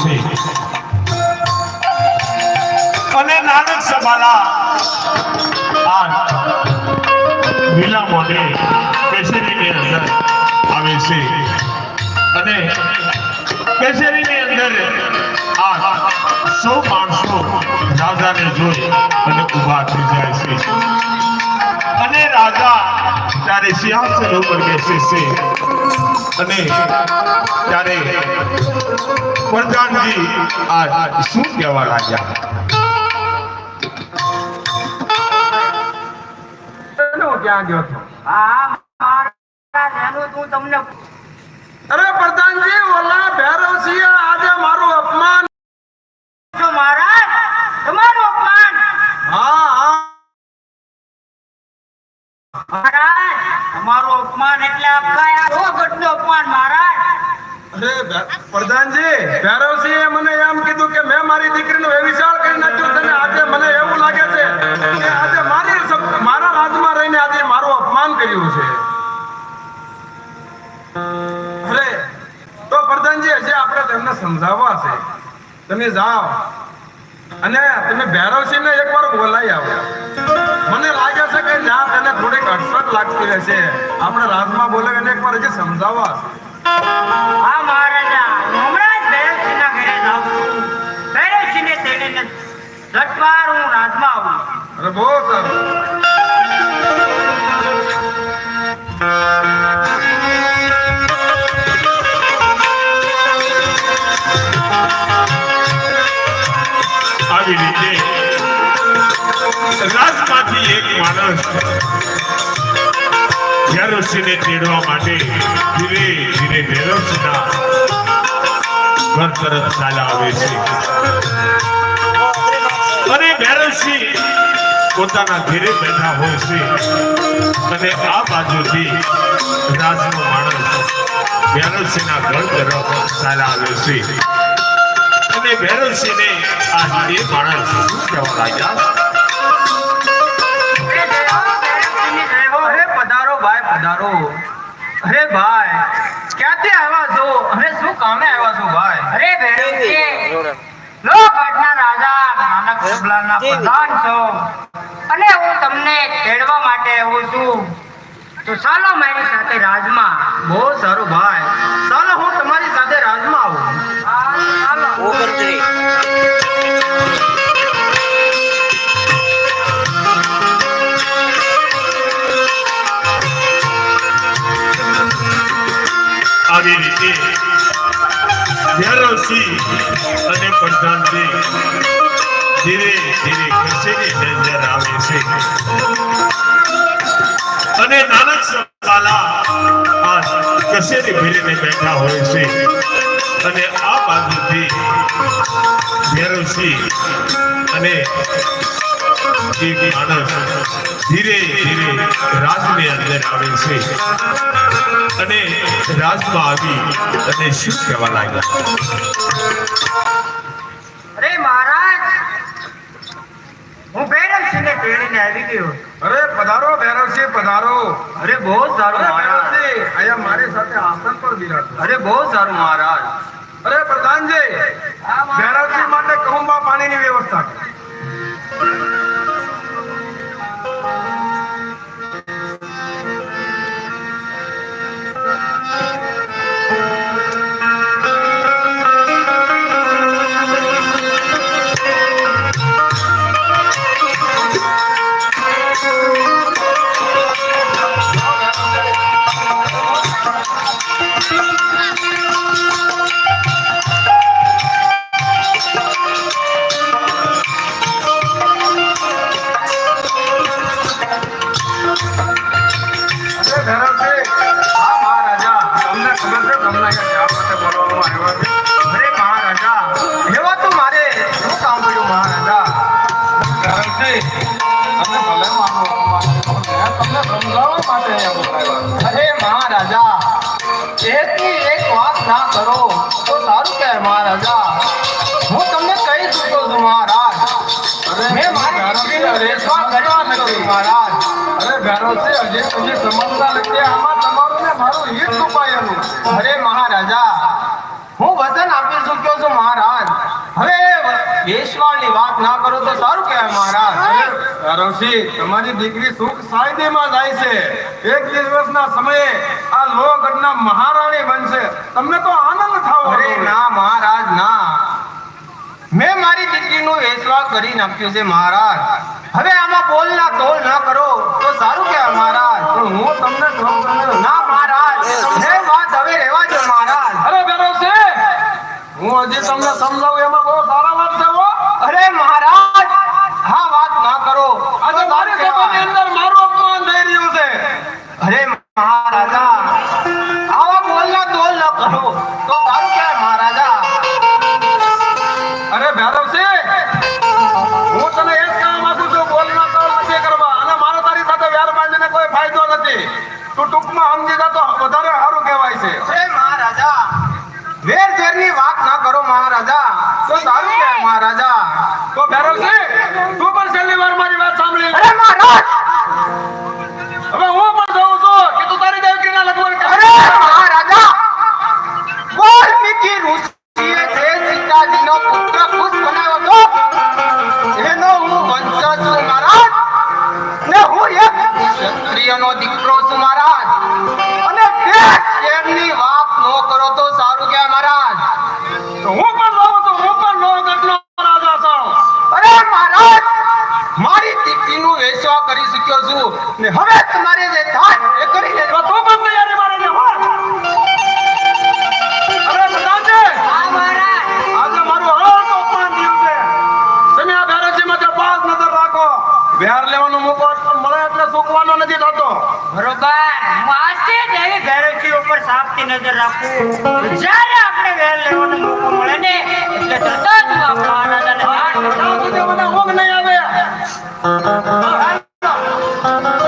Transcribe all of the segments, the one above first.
છે. અને નાનક સભાલા આ લીલા મોઢે કેસરીની અંદર આવે છે. અને કેસરીની અંદર આ સૌ માણસો રાજાને જોઈ અને ઊભા થઈ જાય છે. અને રાજા ત્યારે સિંહાસન ઉપર બેસે છે અને ત્યારે પ્રધાનજી આ શું કહેવા લાગ્યા? ક્યાં ગયો છો હા મહારાજ એનું તું તમને અરે પ્રધાનજી ઓલા ભૈરવસિંહે આજે મારું તમે જાઓ. અને તમે ભૈરવસિંહને એકવાર બોલાવી આવો. મને લાગે છે કે જ્યાં તેને થોડીક અડસઠ લાગતી રહેશે આપણે રાજમાં બોલાવીને એકવાર હજી સમજાવવા હા મહારાજા. હમણાં જ ભૈરવસિંહના ઘરે જાઉં છું. ભૈરવસિંહને તેડીને ઝટવાર હું રાતમાં આવું અરે બહુ સારું આવી રીતે રાજમાંથી એક માણસ ઝેરોસીને તેડવા માટે ધીરે ધીરે ઝેરોસીના ઘર તરફ ચાલ્યા આવે છે. અને ઝેરોસી પોતાના ઘેરે બેઠા હોય છે. અને આ બાજુથી રાજનો માણસ ઝેરોસીના ઘર તરફ ચાલ્યા આવે છે. અને ભૈરવસિંહને આ એ માણસ શું લાગ્યા? અરે. અરે ભાઈ અરે ક્યાંથી આવ્યા છો? અને શું કામે આવ્યા છો ભાઈ? અરે ભૈરવસિંહ લો ગઢના રાજા, નાનક સબલાના પ્રધાન છો. અને હું તમને ખેડવા માટે આવું છું. તો ચાલો મારી સાથે રાજમાં. બહુ સારું ભાઈ. ચાલો હું તમારી સાથે રાજમાં આવી રીતે ભૈરવસિંહ અને પ્રધાનજી ધીરે ધીરે કચેરી અંદર આવે છે. અને નાનક સભાલા આ કચેરી ભીડીને બેઠા હોય છે. અને આ બાજુથી ભૈરવસિંહ અને એક માણસ ધીરે ધીરે રાજની અંદર આવે છે. અને રાજમાં આવી અને શું કહેવા લાગ્યા? તેડીને આવી ગયો. અરે પધારો ભૈરવસિંહ પધારો. અરે બહુ સારું મહારાજ. અહીંયા મારી સાથે આસન પર બિરાજો અરે બહુ સારું મહારાજ. અરે પ્રધાનજી. રાજા હું તમને કહી ચૂક્યો છું મહારાજ. મેં મારી દીકરીનો રેસવા કરવા નથી મહારાજ. અરે ભેરોસે હજી સુધી સમજતા નથી. આમાં તમારું ને મારું હિત છુપાયેલું. અરે મહારાજા હું વચન આપી ચૂક્યો છું મહારાજ. હવે દેશવાળની વાત ના કરો તો સારું કહેવાય મહારાજ. ઋષિ તમારી દીકરી સુખ સાયદીમાં જાય છે. એક દિવસના સમયે આ લોહગઢના મહારાણી બનશે. તમને તો આનંદ થાવ અરે ના મહારાજ ના. મેં મારી દીકરીનું વેસવા કરી નાખ્યું છે મહારાજ. હવે આમાં બોલ ના તોલ ના કરો તો સારું કહેવાય મહારાજ. હું તમને ના મહારાજ મેં વાત હવે રહેવા છે મહારાજ. અરે બેરો છે હું હજી તમને સમજાવું એમાં બહુ સારા વાત છે. હવે મહારાજ. તરફથી નજર રાખવું જ્યારે આપણે વેલ લેવાનો મોકો મળે ને એટલે તરત જ આપણા રાજાને હાથ આવે.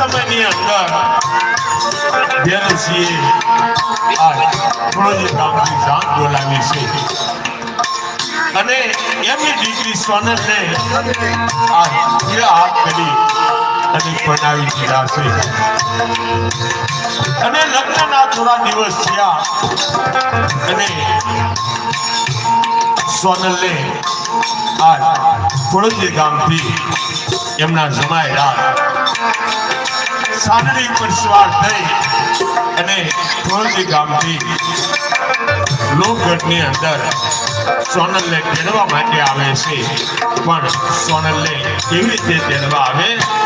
સમયની અંદર ધ્યાનસિંહે આ ધોળજી ગામની જાન બોલાવી છે અને એમની દીકરી સોનલને આ હીરા હાથ કરી અને બનાવી દીધા છે અને લગ્નના થોડા દિવસ થયા અને સોનલને આ ધોળજી ગામથી એમના જમાયેલા રાત ઉપર પર સવાર થઈ અને ખોડલજી ગામથી લોકગઢની અંદર સોનલને તેડવા માટે આવે છે. પણ સોનલને કેવી રીતે તેડવા આવે?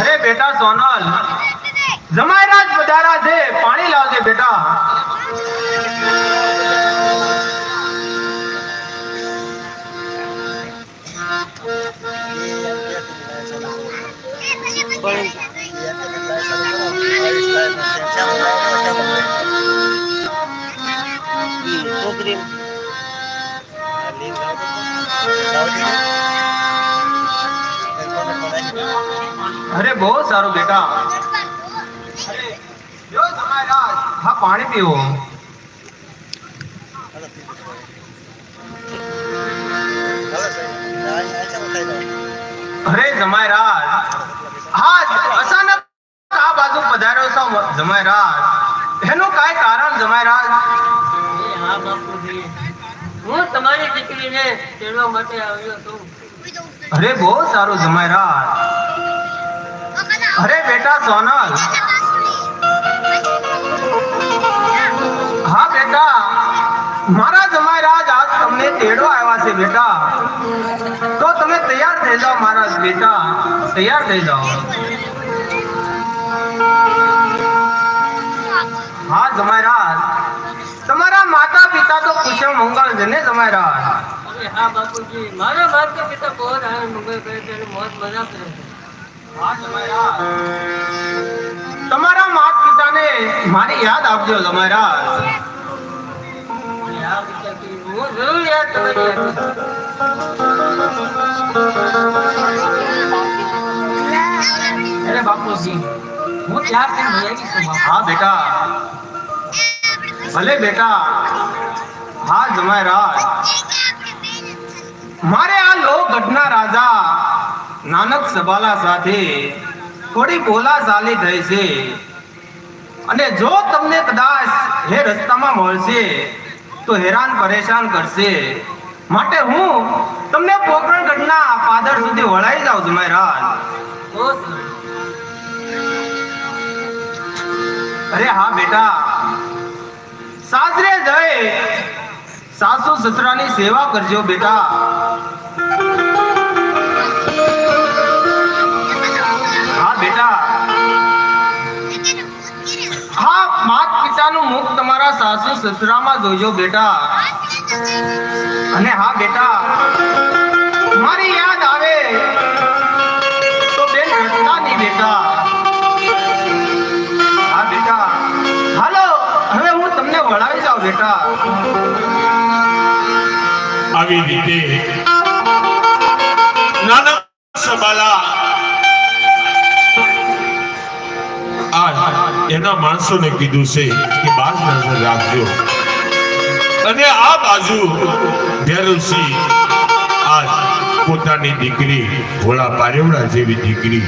અરે બેટા સોનલ જમાયરાજ પધારા છે પાણી લાવજે બેટા. છોકરી અરે બહુ સારું બેટા. જમાયરાજ હા પાણી પીવો. અરે જમાયરાજ હા અચાનક આ બાજુ પધાર્યો છો જમાયરાજ એનું કાંઈ કારણ જમાયરાજ હા હું તમારી દીકરીને તેડવા માટે આવ્યો છું. અરે બહુ સારું જમાયરાજ અરે બેટા સોનલ. હા બેટા. મારા જમાયરાજ આજ તમને તેડવા આવ્યા છે બેટા. તો તમે તૈયાર થઈ જાઓ મારા બેટા. તૈયાર થઈ જાઓ. હા જમાયરાજ તમારા માતા પિતા તો કુશળ મંગળ છે ને જમાયરાજ હા બાપુજી, મારા માતા પિતા બહુ મંગળ કરે છે મોત મજા કરે છે. તમારા માત પિતાને મારે યાદ આપજો તમારા અરે હા બાપુજી ત્યાર થઈને. હા બેટા. ભલે બેટા. હા જમાયરાજ મારે આ લોકગઢના રાજા નાનક સબાલા સાથે થોડી બોલાચાલી થઈ છે. અને જો તમને કદાચ હે રસ્તામાં મળશે, તો હેરાન પરેશાન કરશે. માટે હું તમને પોકરણગઢના પાદર સુધી વળાઈ જાઉં છું બહુ અરે હા, બેટા. સાસરે જઈ સાસુ સસરાની સેવા કરજો, બેટા. પિતાનું મુખ તમારા સાસુ સસરામાં જોજો બેટા. અને હા બેટા, મારી યાદ આવે તો બેન રડતા નહીં બેટા. હા બેટા, હાલો, હવે હું તમને વળાવી જાઉં બેટા. આવી રીતે એના માણસોને કીધું છે કે બાજ નજર રાખજો. અને આ બાજુ ભેરવસિંહ આ પોતાની દીકરી ભોળા પારેવડા જેવી દીકરી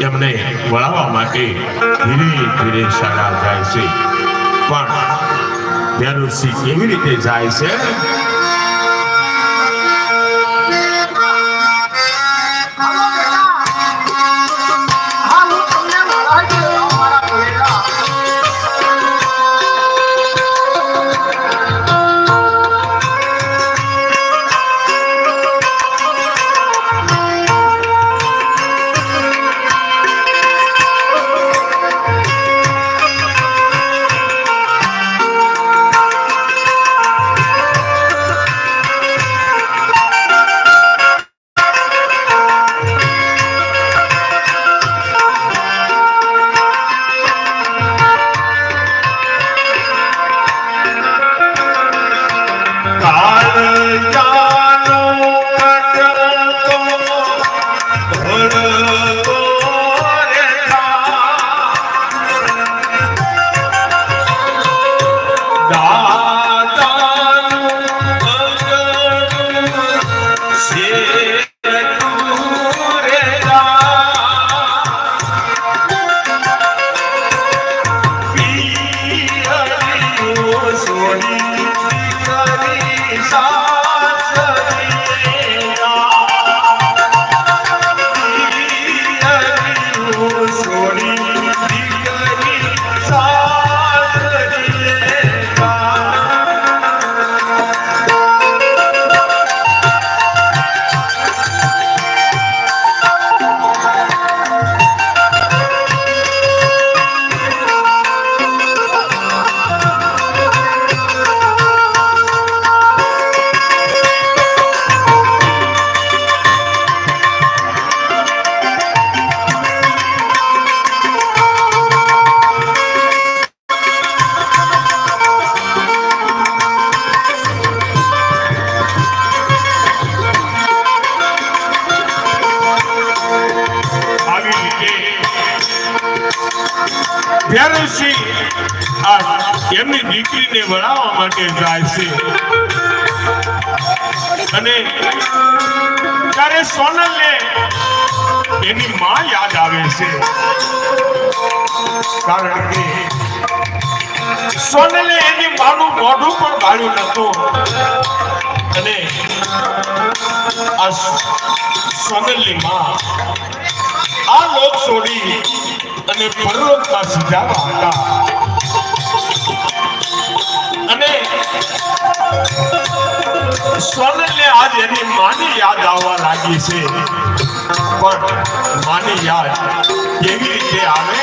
એમને વળાવવા માટે ધીરે ધીરે શાળા જાય છે. પણ ભેરવસિંહ કેવી રીતે જાય છે? Yeah. અને ત્યારે સોનલને એની માં યાદ આવે છે. કારણ કે સોનલે એની માનું મોઢું પણ બાળ્યું નતું અને આ સોનલની માં આ લોક છોડી અને પરલોકમાં સીધાવા હતા. અને સોનલને આજ એની માની યાદ આવવા લાગી છે. પણ માની યાદ કેવી રીતે આવે?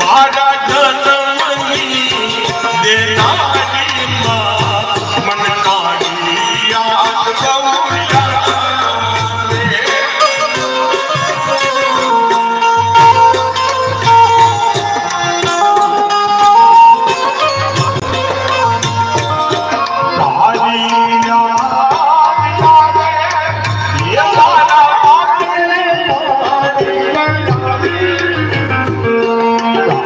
મારા જન્મની દેના